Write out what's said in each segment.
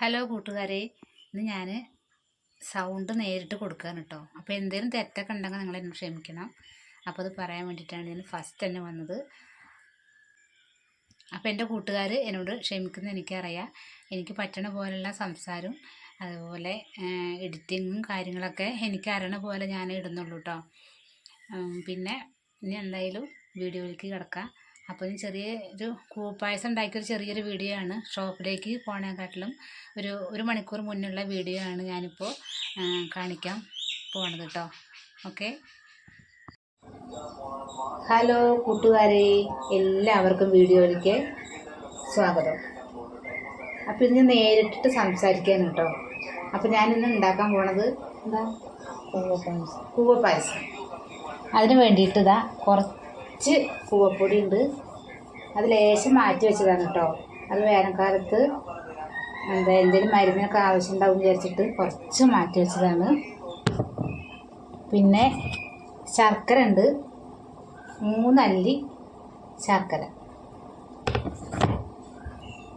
Hello കൂട്ടുകാരെ ഇന്ന് ഞാൻ സൗണ്ട് നേരിട്ട് കൊടുക്കുകയാണ് കേട്ടോ അപ്പോൾ എന്തെങ്കിലും തെറ്റൊക്കെ ഉണ്ടെങ്കിൽ നിങ്ങൾ എന്നെ ക്ഷമിക്കണം. അപ്പോൾ അത് പറയാൻ വേണ്ടിയിട്ടാണ് ഞാൻ ഫസ്റ്റ് തന്നെ വന്നത്. അപ്പോൾ എന്റെ കൂട്ടുകാർ എന്നോട് ക്ഷമിക്കുന്നത് എനിക്കറിയാം. എനിക്ക് പറ്റണ പോലുള്ള സംസാരവും അതുപോലെ എഡിറ്റിങ്ങും കാര്യങ്ങളൊക്കെ എനിക്ക് അറിയണ പോലെ ഞാൻ ഇടുന്നുള്ളൂ കേട്ടോ പിന്നെ ഇനി എന്തായാലും വീഡിയോയിലേക്ക് കിടക്കാം. അപ്പോൾ ഇനി ചെറിയ ഒരു കൂപ്പായസം ഉണ്ടാക്കിയൊരു ചെറിയൊരു വീഡിയോ ആണ്. ഷോപ്പിലേക്ക് പോണേക്കാട്ടിലും ഒരു ഒരു മണിക്കൂർ മുന്നുള്ള വീഡിയോ ആണ് ഞാനിപ്പോൾ കാണിക്കാൻ പോണത് കേട്ടോ ഓക്കെ? ഹലോ കൂട്ടുകാരെ എല്ലാവർക്കും വീഡിയോയിലേക്ക് സ്വാഗതം. അപ്പോൾ ഇന്ന് നേരിട്ടിട്ട് സംസാരിക്കാൻ കേട്ടോ അപ്പോൾ ഞാനിന്ന് ഉണ്ടാക്കാൻ പോണത് എന്താ? കൂവ പായസം കൂവ പായസം. അതിന് വേണ്ടിയിട്ട് ഇതാ കുറച്ച് കൂവപ്പൊടി ഉണ്ട് അത് ലേശം മാറ്റി വെച്ചതാണ് കേട്ടോ. അത് വേനൽക്കാലത്ത് എന്താ എന്തെങ്കിലും മരുന്നിനൊക്കെ ആവശ്യം ഉണ്ടാവും വിചാരിച്ചിട്ട് കുറച്ച് മാറ്റി വെച്ചതാണ്. പിന്നെ ശർക്കര ഉണ്ട്. മൂന്നല്ലി ശർക്കര.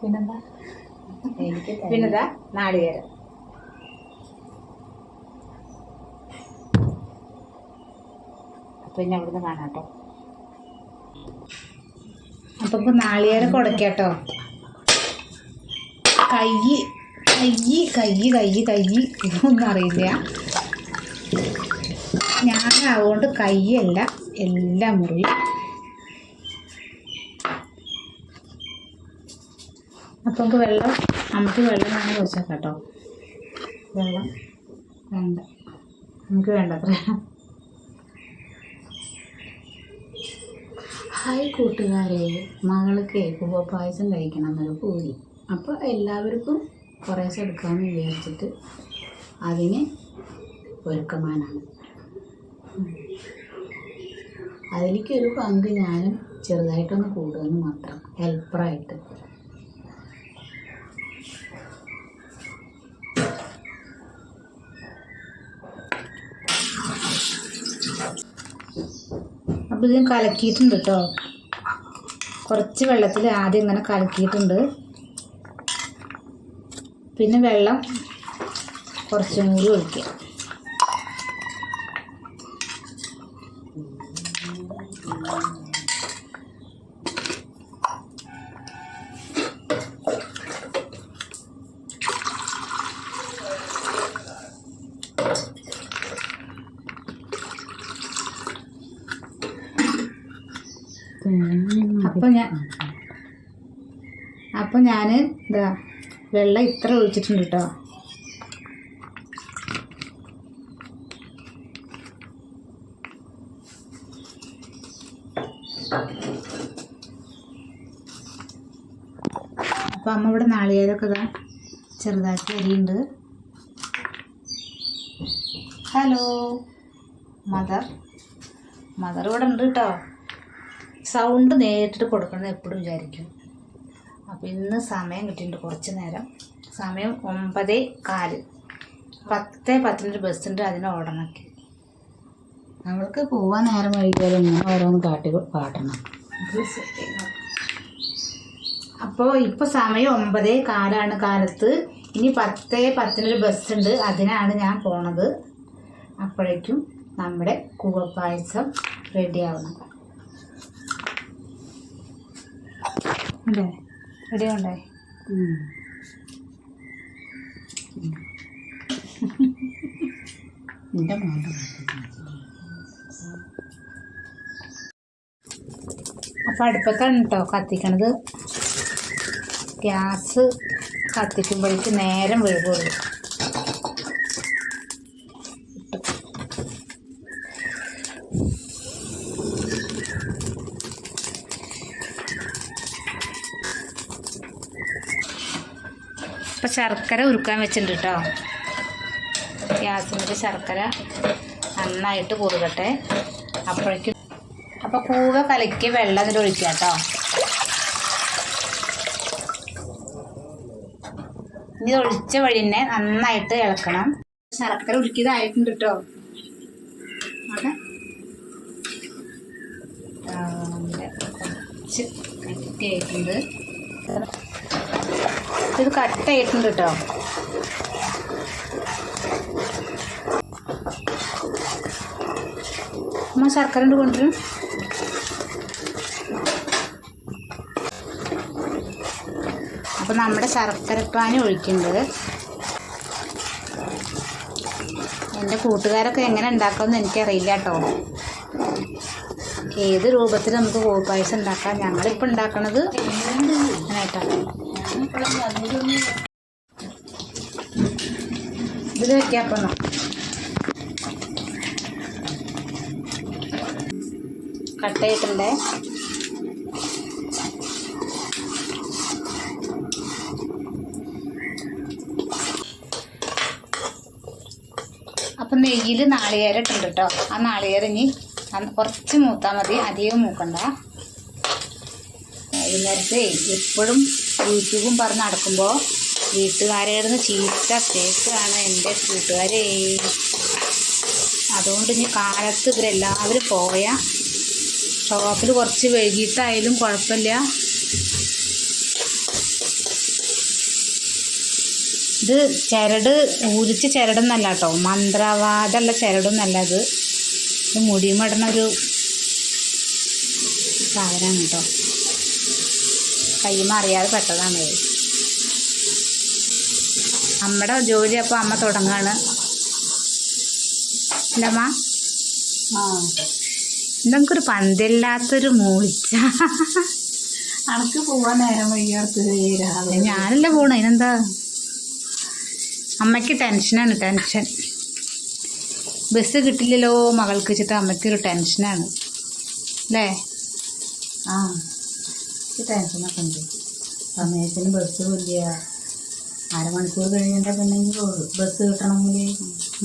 പിന്നെന്താ? പിന്നെന്താ? നാളികേരം. അപ്പം ഇനി അവിടുന്ന് കാണാം കേട്ടോ. അപ്പം ഇപ്പൊ നാളികേരം കൊടുക്കട്ടോ. കൈ കൈ കൈ കൈ കൈ ഒന്നും അറിയില്ല. അതുകൊണ്ട് കൈയല്ല എല്ലാം മുറി. അപ്പം നമുക്ക് വെള്ളം നമുക്ക് വെള്ളം വേണം ചോദിച്ചാൽ കേട്ടോ. വെള്ളം വേണ്ട. നമുക്ക് വേണ്ട ഹായ് കൂട്ടുകാരെ. മകൾക്ക് കുവ പായസം കഴിക്കണം എന്നൊരു പൂരി അപ്പോൾ എല്ലാവർക്കും കുറേശ്ശെ എടുക്കാമെന്ന് വിചാരിച്ചിട്ട് അതിന് ഒരുക്കമാനാണ്. അതിലേക്കൊരു പങ്ക് ഞാനും ചെറുതായിട്ടൊന്ന് കൂടുമെന്ന് മാത്രം. ഹെൽപ്പറായിട്ട്. അപ്പോൾ ഇത് കലക്കിയിട്ടുണ്ട് കേട്ടോ കുറച്ച് വെള്ളത്തിൽ ആദ്യം ഇങ്ങനെ കലക്കിയിട്ടുണ്ട്. പിന്നെ വെള്ളം കുറച്ചും കൂടി ഒഴിക്കുക. അപ്പോൾ ഞാൻ അപ്പോൾ ഞാൻ ഇതാ വെള്ളം ഇത്ര ഒഴിച്ചിട്ടുണ്ട് കേട്ടോ അപ്പോൾ അമ്മ ഇവിടെ നാളികേരമൊക്കെ ഇതാ ചെറുതാക്കി അരിയുണ്ട്. ഹലോ മദർ മദർ ഇവിടെ ഉണ്ട് കേട്ടോ സൗണ്ട് നേരിട്ട് കൊടുക്കണം എപ്പോഴും വിചാരിക്കും. അപ്പോൾ ഇന്ന് സമയം കിട്ടിയിട്ടുണ്ട് കുറച്ച് നേരം. സമയം ഒമ്പതേ കാൽ. പത്ത് പത്തിനൊരു ബസ്സുണ്ട് അതിന് ഓടണക്കി. അവൾക്ക് പോവാൻ നേരം വൈകിയാലും ഇങ്ങനെ ഓരോന്ന് കാട്ടി കാട്ടണം അപ്പോൾ ഇപ്പോൾ സമയം ഒമ്പതേ കാലാണ് കാലത്ത്. ഇനി പത്തേ പത്തിനൊരു ബസ്സുണ്ട് അതിനാണ് ഞാൻ പോണത്. അപ്പോഴേക്കും നമ്മുടെ കൂവപ്പായസം റെഡി ആവണം ഉണ്ടേ? റെഡി ഉണ്ടേ എന്റെ മാത്രം അപ്പം അടുപ്പത്താണ് കേട്ടോ കത്തിക്കണത്. ഗ്യാസ് കത്തിക്കുമ്പോഴേക്ക് നേരം വൈകുള്ളൂ ഇപ്പം ശർക്കര ഉരുക്കാൻ വെച്ചിട്ടുണ്ട് കേട്ടോ ഗ്യാസിന്റെ ശർക്കര നന്നായിട്ട് കൂറുകട്ടെ. അപ്പോഴേക്കും അപ്പോൾ കൂവ കലക്കി വെള്ളം അതിൽ ഒഴിക്കുക കേട്ടോ ഇനി ഒഴിച്ച വഴി തന്നെ നന്നായിട്ട് ഇളക്കണം. ശർക്കര ഉരുക്കിയതായിട്ടുണ്ട് കേട്ടോ അവിടെ കുറച്ച് കട്ടിയായിട്ടുണ്ട്. അപ്പം ഇത് കട്ടായിട്ടുണ്ട് കേട്ടോ. അമ്മ ശർക്കര കൊണ്ട് കൊണ്ടുവരും. അപ്പം നമ്മുടെ ശർക്കരപ്പാനി ഒഴിക്കുന്നത് എന്റെ കൂട്ടുകാരൊക്കെ എങ്ങനെ ഉണ്ടാക്കുമെന്ന് എനിക്കറിയില്ല കേട്ടോ. ഏത് രൂപത്തിൽ നമുക്ക് കോഴിപ്പായസം പായസം ഉണ്ടാക്കാം? ഞങ്ങളിപ്പോൾ ഉണ്ടാക്കണത് അങ്ങനെയായിട്ടാണ് ഇതിൽ വെക്കാം അപ്പം നെയ്യിൽ നാളികേരം ഇട്ടുണ്ട് കേട്ടോ ആ നാളികേരം ഇനി കുറച്ച് മൂത്താൽ മതി. അധികം മൂക്കണ്ട. വൈകുന്നേരത്തെ എപ്പോഴും യൂട്യൂബും പറഞ്ഞ് നടക്കുമ്പോൾ വീട്ടുകാരുടെ ചീത്ത കേക്കാണ് എന്റെ കൂട്ടുകാരെ. അതുകൊണ്ട് ഇനി കാലത്ത് ഇവരെല്ലാവരും പോയ ഷോപ്പിൽ കുറച്ച് വൈകിട്ടായാലും കുഴപ്പമില്ല. ഇത് ചരട് ഊരിച്ച് ചരടൊന്നല്ല കേട്ടോ മന്ത്രവാദമുള്ള ചരടൊന്നല്ല ഇത്. മുടിമടണ ഒരു സാധനമാണ് കേട്ടോ. കൈമ അറിയാതെ പെട്ടതാണ്. അമ്മയുടെ ജോലി അപ്പോൾ അമ്മ തുടങ്ങാണ്. അല്ലമ്മ ആ. നമുക്കൊരു പന്തില്ലാത്തൊരു മൂളിച്ച. അനക്ക് പോവാൻ നേരം വയ്യാത്ത ഞാനല്ല പോണ അതിനെന്താ? അമ്മയ്ക്ക് ടെൻഷനാണ് ടെൻഷൻ. ബസ് കിട്ടില്ലല്ലോ മകൾക്ക് വെച്ചിട്ട് അമ്മയ്ക്കൊരു ടെൻഷനാണ്. അല്ലേ? ആ. ഈ ടെൻഷനൊക്കെ ഉണ്ട്. സമയത്തിന് ബസ് ഇല്ല അരമണിക്കൂർ കഴിഞ്ഞിട്ട് പിന്നെ ബസ് കിട്ടണമെങ്കിൽ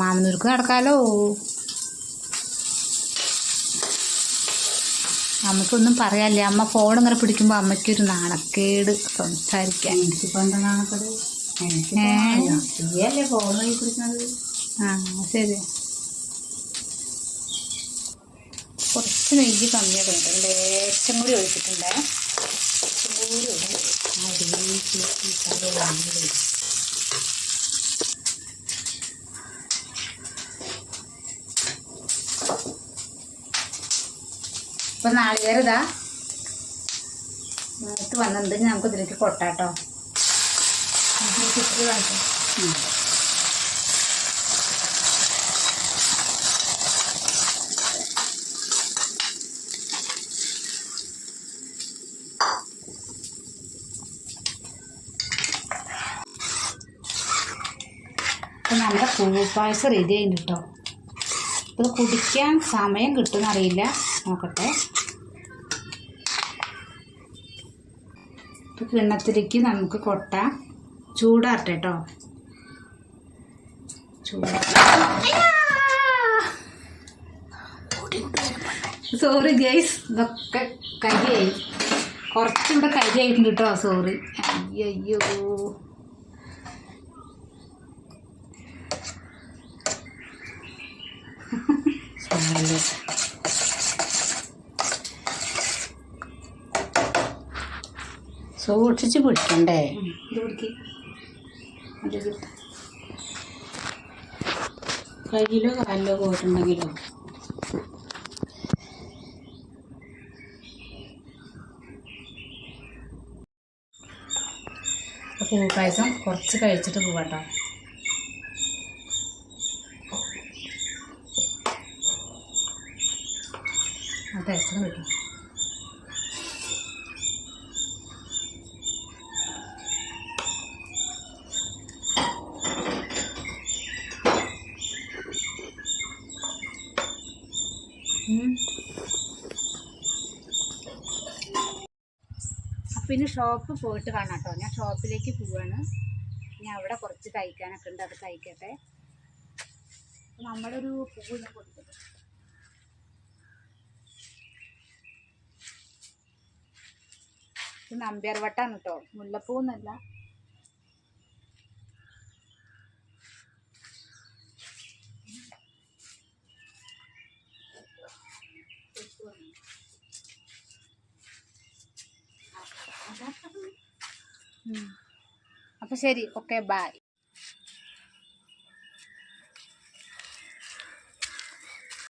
മാമനൂർക്ക് നടക്കാലോ? അമ്മക്കൊന്നും പറയാല്ലേ അമ്മ ഫോൺ ഇങ്ങനെ പിടിക്കുമ്പോൾ അമ്മയ്ക്കൊരു നാണക്കേട് സംസാരിക്കാൻ. എനിക്കിപ്പോൾ എന്താ നാണക്കേട്? ഏ? ഫോൺ പിടിക്കുന്നത് ആ ശരി. കുറച്ച് നെയ്യ് കമ്മിയൊക്കെ ഉണ്ട് ലേശം കൂടി ഒഴിച്ചിട്ടുണ്ടേ. ഇപ്പൊ നാളികേരതാ മൂത്ത് വന്നിട്ടുണ്ട് ഇനി നമുക്ക് ഇതിലേക്ക് കൊട്ടാട്ടോ ഇതിലേക്ക് കാണിക്കാം. അപ്പം നമ്മുടെ പൂപ്പായസം റെഡി ആയിട്ട് കേട്ടോ ഇത് കുടിക്കാൻ സമയം കിട്ടുമെന്ന് അറിയില്ല. നോക്കട്ടെ. ഇപ്പം കിണ്ണത്തിലേക്ക് നമുക്ക് കൊട്ട. ചൂടാറട്ടെ കേട്ടോ സോറി ഗൈസ് ഇതൊക്കെ കരിയായി. കുറച്ചുകൂടെ കരിയായിട്ടുണ്ട് കേട്ടോ സോറി അയ്യോ സാരമില്ല. സൂക്ഷിച്ച് പിടിക്കണ്ടേ. കയ്യിലോ കാലിലോ പോയിട്ടുണ്ടെങ്കിലോ അപ്പോൾ പായസം കുറച്ച് കഴിച്ചിട്ട് പോവാട്ടോ ടേസ്റ്റ് കിട്ടും? പിന്നെ ഷോപ്പ് പോയിട്ട് കാണാം കേട്ടോ ഞാൻ ഷോപ്പിലേക്ക് പോവാണ്. ഇനി അവിടെ കുറച്ച് തയ്ക്കാനൊക്കെ ഉണ്ട് അത് അപ്പൊ നമ്മുടെ ഒരു പൂവ് ഞാൻ കൊടുക്കട്ടെ നമ്പ്യാർ വട്ടാണ് കേട്ടോ മുല്ലപ്പൂ എന്നല്ല അപ്പം അപ്പോൾ ശരി. Okay bye